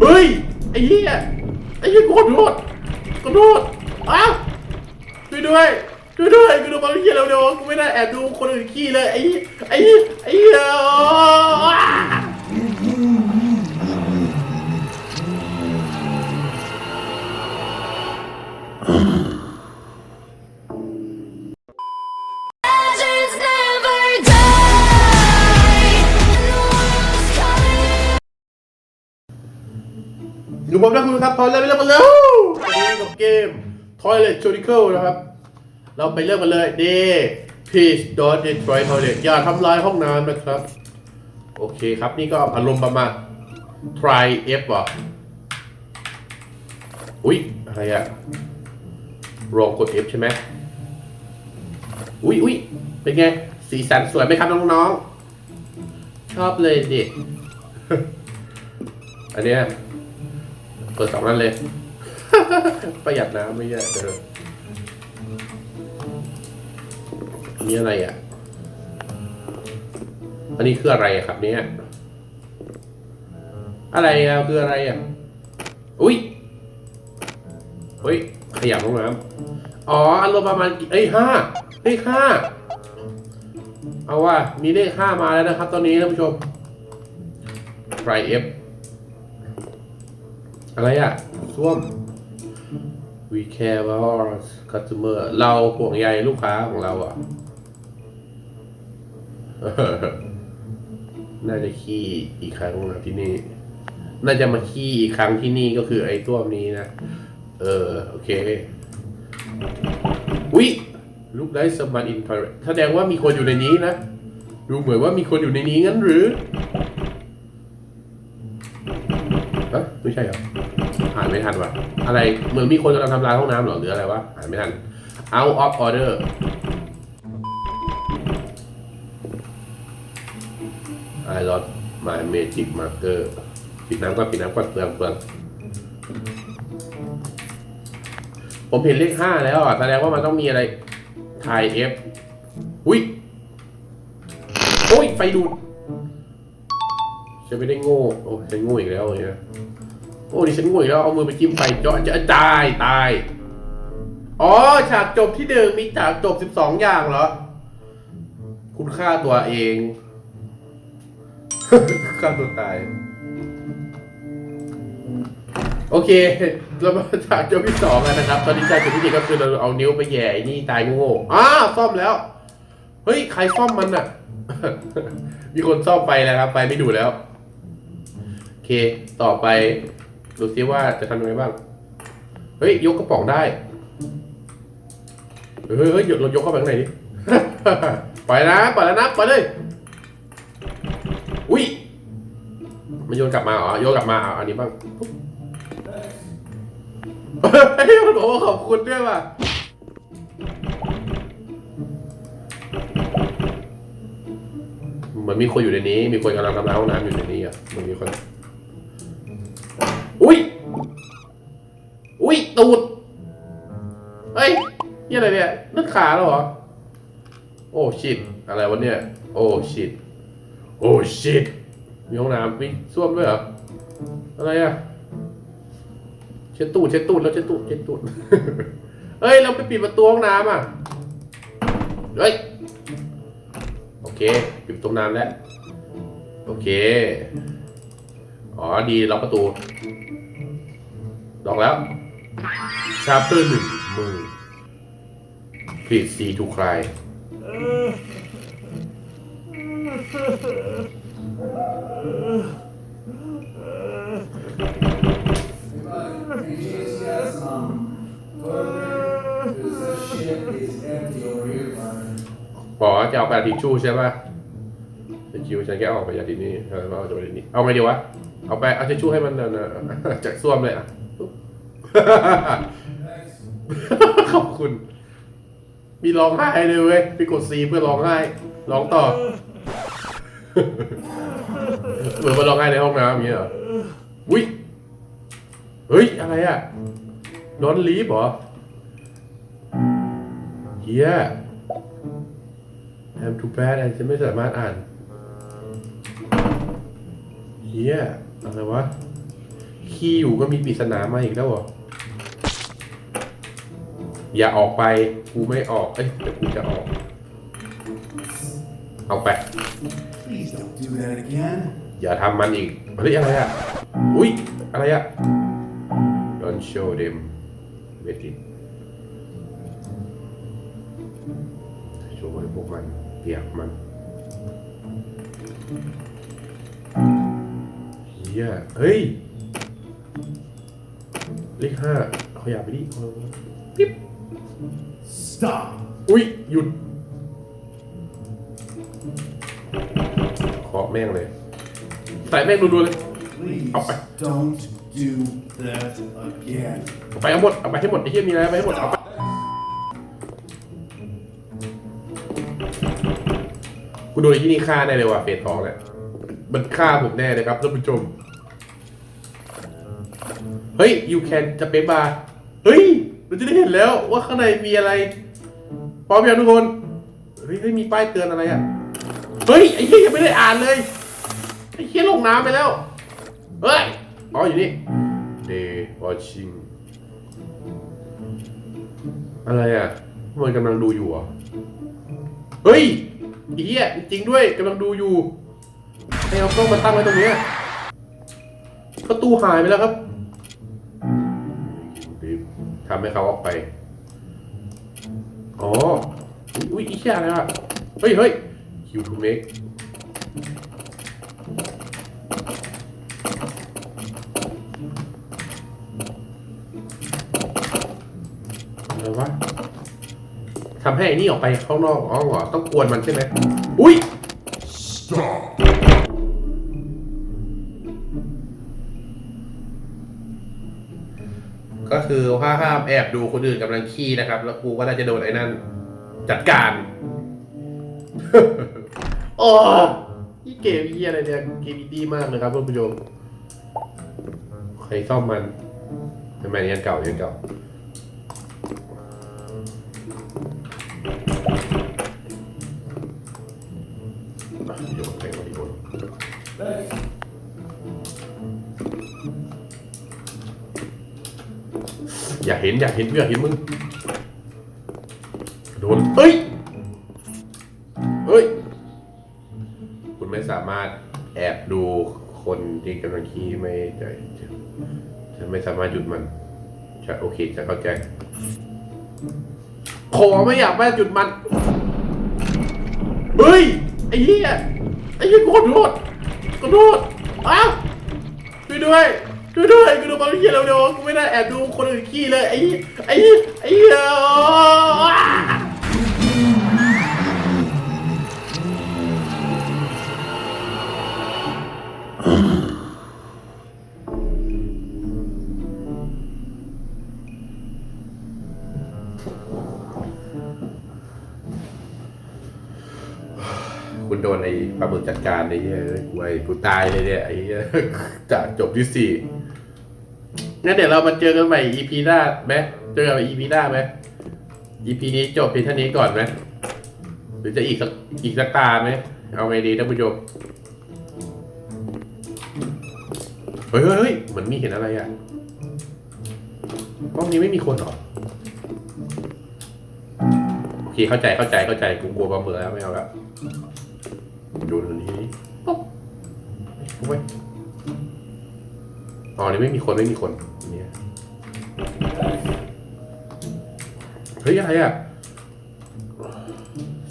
เฮ้ย ไอ้เหี้ย ไอ้เหี้ยกูขอโทษขอโทษอ้าวช่วยด้วยช่วยด้วยกูดูบางทีแล้วเดี๋ยวกูไม่ได้แอบดูคนอื่นขี้เลย ไอ้ไอ้ไอ้เหี้ยอ้า ครับพอเริ่มเริ่มกันเลยวันนี้กับเกม Toilet Chronicle นะครับ เราไปเริ่มกันเลย D Please don't destroy toilet อย่าทำลายห้องน้ำนะครับ โอเคครับนี่ก็อารมณ์ประมาณ try F ว่ะอุ๊ย อะไรอะลองกด F ใช่ไหมอุ๊ยอุ๊ยเป็นไง สีสันสวยไหมครับน้องๆ ชอบเลยดิ อันเนี้ย เปิดสองนั่นเลย ประหยัดน้ำไม่เยอะเอออันนี้อะไรอะ อันนี้คืออะไรครับเนี่ย อะไรอะคืออะไรอะ อุ้ยเฮ้ยขยับห้องน้ำอ๋ออารมณ์ประมาณกี่เอ้ยห้าเลขห้า เอาว่ามีเลขห้ามาแล้วนะครับ ตอนนี้ท่านผู้ชม try F อะไรอะส้วม we care about customer เราห่วงใยลูกค้าของเราอะ น่าจะขี้อีกครั้งนะที่นี่ น่าจะมาขี้อีกครั้งที่นี่ก็คือไอ้ต้วมนี้นะ เออ โอเควิลูกได้สมาร์ทอินฟาเรแสดงว่ามีคนอยู่ในนี้นะ ดูเหมือนว่ามีคนอยู่ในนี้งั้นหรือเอะไม่ใช่เหรออ่านไม่ทันว่ะอะไรเหมือนมีคนกำลังทำลายห้องน้ำเหรอหรืออะไรวะอ่านไม่ทัน out of order I lost my magic marker ปิดน้ำก็ปิดน้ำก็เปลืองเปลืองผมเห็นเลขห้าแล้วอะแสดงว่ามันต้องมีอะไรถ่าย F อุ้ยโอ้ย ไฟดูด ฉันไม่ได้โง่โอ้ฉันโง่อีกแล้วเนี่ยโอ้ดิฉันงงอีกแล้วเอามือไปจิ้มไฟเจาะจะตายตาย อ๋อฉากจบที่หนึ่งมีฉากจบสิบสองอย่างเหรอ คุณฆ่าตัวเองฆ่าตัวตาย โอเค เรามาฉากจบที่สองกันนะครับ ตอนนี้ฉากจบที่หนึ่งก็คือเราเอานิ้วไปแหย่นี่ตายโง่อ้าวซ่อมแล้ว เฮ้ย ใครซ่อมมันอะมีคนซ่อมไปแล้วครับ ไปไม่ดูแล้ว เค ต่อไป ดูซิว่าจะทำยังไงบ้าง เฮ้ย ยกกระป๋องได้ เฮ้ยเฮ้ยเรายกเข้าไปข้างในดิปล่อยนะปล่อยแล้วนะปล่อยเลย อุ้ยมันโยนกลับมาเหรอโยนกลับมาเอาอันนี้บ้างเฮ้ยมันบอกว่าขอบคุณด้วยว่ะเหมือนมีคนอยู่ในนี้ มีคนกำลังทำร้ายห้องน้ำอยู่ในนี้อะมันมีคน นี่อะไรเนี่ยนั่นขาแล้วเหรอ โอ้ชิตอะไรวะเนี่ย โอ้ชิตโอ้ชิตมีห้องน้ำมีส้วมด้วยเหรอ อะไรอะเช็ดตูดเช็ดตูดแล้วเช็ดตูดเช็ดตูดเฮ้ย เราไปปิดประตูห้องน้ำอะ เฮ้ย โอเค ปิดประตูน้ำแล้ว โอเค อ๋อ ดีล็อกประตูลองแล้ว ชาเปอร์หนึ่งมือ please see to cry บอกว่าจะเอากระดาษทิชชู่ใช่ป่ะทิชชู่ฉันแค่ออกไปจากที่นี่แล้วก็จะไปที่นี่เอาไงดีวะ เอาไปเอาทิชชู่ให้มันนะนะจากส้วมเลยอะขอบคุณ มีร้องไห้เลยเว้ยไปกดซีเพื่อร้องไห้ร้องต่อเหมือนมาร้องไห้ในห้องน้ำอย่างเงี้ยเหรออุ้ยเฮ้ย อะไรอะนอนลีฟเหรอเฮีย I'm too bad ฉันไม่สามารถอ่านเฮียอะไรวะคีย์อยู่ก็มีปริศนามาอีกแล้วเหรอ อย่าออกไปกูไม่ออกเอ้ยแต่กูจะออก เอาไป Please don't do that again. อย่าทำมันอีกเฮ้ยอะไรอะอุ้ยอะไรอะ Don't show them wait it โชว์ให้พวกมันเปียกมันเฮียเฮ้ยเลขห้าขยับไปดิปิ๊บ Stop. อุ้ยหยุดขอแม่งเลย ใส่แม่งรัวๆเลย Please Okay. don't do that again. เอาไปเอาหมด เอาไปให้หมดไอ้เหี้ยมีอะไรเอาไปให้หมด เอาไป กูโดนไอ้ที่นี่ฆ่าแน่เลยว่ะเฟสทองเนี่ยมันฆ่าผมแน่เลยครับท่านผู้ชม เฮ้ย you can จะเป็นบาร์เฮ้ย เราจะได้เห็นแล้วว่าข้างในมีอะไร พร้อมยังทุกคนเฮ้ยเฮ้ยมีป้ายเตือนอะไรอะเฮ้ยไอ้เหี้ยยังไม่ได้อ่านเลยไอ้เหี้ยลงน้ำไปแล้วเฮ้ยอ๋ออยู่นี่ day watching อะไรอะมันกำลังดูอยู่เหรอเฮ้ยไอ้เหี้ยจริงด้วยกำลังดูอยู่ให้เอากล้องมาตั้งไว้ตรงนี้ประตูหายไปแล้วครับทำให้เขาออกไป อ๋อ อุ้ยอุ๊ยอีเชียอะไรอะเฮ้ยเฮ้ยคิวทูเมกอะไรวะทำให้ไอ้นี่ออกไปข้างนอกอ๋อเหรอต้องกวนมันใช่ไหม ห้ามแอบดูคนอื่นกำลังขี้นะครับ แล้วกูก็น่าจะโดนไอ้นั่น จัดการ โอ้ยี่เกมยี่อะไรเนี่ย เกมดีมากเลยครับท่านผู้ชมใครซ่อมมันทำไมยันเก่ายันเก่าอะเดี๋ยวผมแต่ง อย่าเห็นอย่าเห็นอย่าเห็นมึงโดนเฮ้ยเฮ้ย คุณไม่สามารถแอบดูคนที่กำลังขี้ไม่ได้ฉันไม่สามารถหยุดมันฉันโอเคฉันเข้าใจ ขอไม่อยากแม่หยุดมัน เฮ้ย ไอ้เหี้ย ไอ้เหี้ยกูขอโทษขอโทษอ้าวช่วยด้วย ช่วยด้วยกูโดนบอลเหี้ยเร็วๆกูไม่ได้แอบดูคนอื่นขี้เลยไอ้ไอ้ไอ้เหี้ย นไอ้ปลาหมึกจัดการไอ้เหี้ยกูไอ้กูตายเลยเนี่ยไอ้เหี้ยจะจบที่สี่งั้นเดี๋ยวเรามาเจอกันใหม่ EP หน้าไหมเจอกันใหม่ EP หน้าไหม EP นี้จบเพียงเท่านี้ก่อนไหมหรือจะอีกสักอีกสักตาไหมเอาไงดีท่านผู้ชมเฮ้ยเฮ้ยเฮ้ยเหมือนมีเห็นอะไรอะห้องนี้ไม่มีคนหรอโอเคเข้าใจเข้าใจเข้าใจกูกลัวปลาหมึกแล้วไม่เอาแล้ว ดูตรงนี้ปุ๊บเฮ้ยอ๋อนี่ไม่มีคนไม่มีคนเนี่ยเฮ้ยอะไรอะ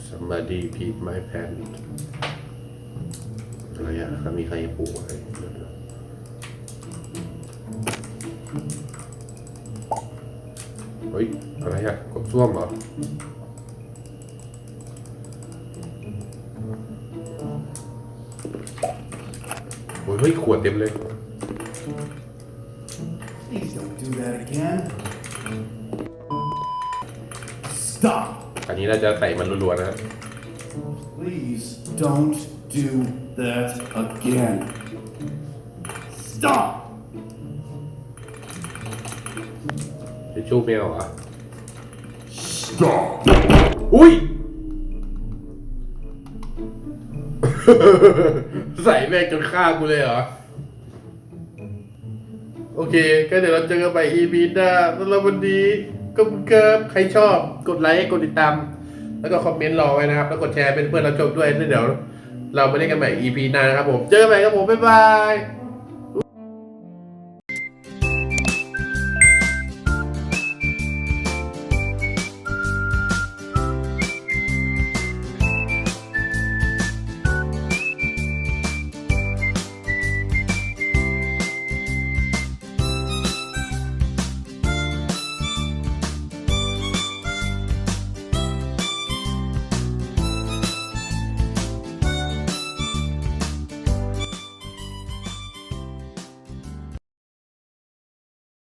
somebody peed my pants อะไรอะถ้ามีใครปลูกอะไรเดี๋ยวๆเฮ้ย อะไรอะกดซ่วมเหรอ โอ้ยเฮ้ยขวดเต็มเลย Please don't do that again. Stop. อันนี้เราจะใส่มันรัวๆนะฮะ Please don't do that again. Stop. จะชูแมวเหรอ Stop. อุ้ย ใส่แม่งจนฆ่ากูเลยเหรอ โอเค ก็เดี๋ยวเราเจอกันใหม่ EP หน้าสำหรับวันนี้ก็คุณเกิร์บใครชอบกดไลค์กดติดตาม แล้วก็คอมเมนต์รอไว้นะครับ แล้วกดแชร์เป็นเพื่อนเราชมด้วยแล้วเดี๋ยว เราไปเล่นกันใหม่ EP หน้านะครับผม เจอกันใหม่ครับผม บ๊ายบาย